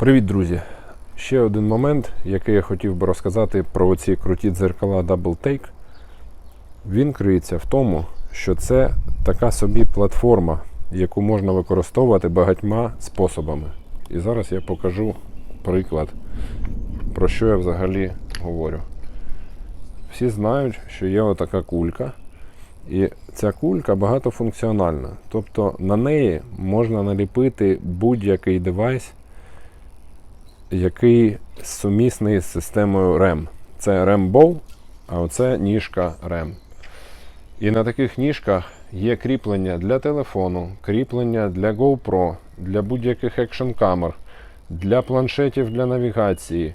Привіт, друзі! Ще один момент, який я хотів би розказати про ці круті дзеркала Double Take. Він криється в тому, що це така собі платформа, яку можна використовувати багатьма способами. І зараз я покажу приклад, про що я взагалі говорю. Всі знають, що є отака кулька. І ця кулька багатофункціональна. Тобто на неї можна наліпити будь-який девайс, який сумісний з системою REM. Це REM Bow, а оце ніжка REM. І на таких ніжках є кріплення для телефону, кріплення для GoPro, для будь-яких екшн камер, для планшетів для навігації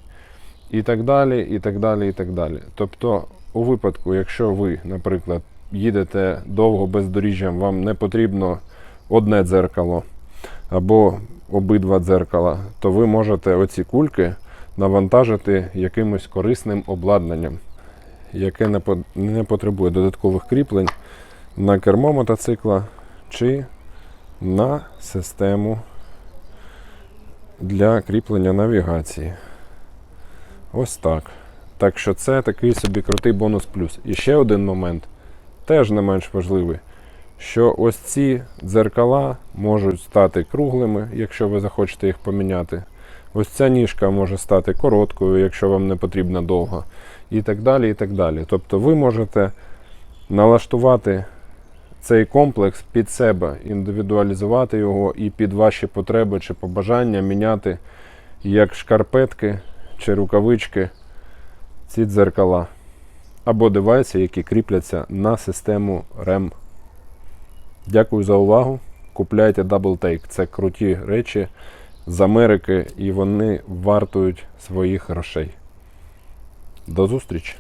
і так далі. і так далі, і так далі. Тобто, у випадку, якщо ви, наприклад, їдете довго бездоріжжям, вам не потрібно одне дзеркало або обидва дзеркала, то ви можете оці кульки навантажити якимось корисним обладнанням, яке не, потребує додаткових кріплень на кермо мотоцикла чи на систему для кріплення навігації. Ось так. Так що це такий собі крутий бонус плюс. І ще один момент, теж не менш важливий, що ось ці дзеркала можуть стати круглими, якщо ви захочете їх поміняти. Ось ця ніжка може стати короткою, якщо вам не потрібна довго. І так далі. і так далі. Тобто ви можете налаштувати цей комплекс під себе, індивідуалізувати його і під ваші потреби чи побажання міняти як шкарпетки чи рукавички ці дзеркала. Або девайси, які кріпляться на систему REM. Дякую за увагу. Купляйте Double Take. Це круті речі з Америки і вони вартують своїх грошей. До зустрічі!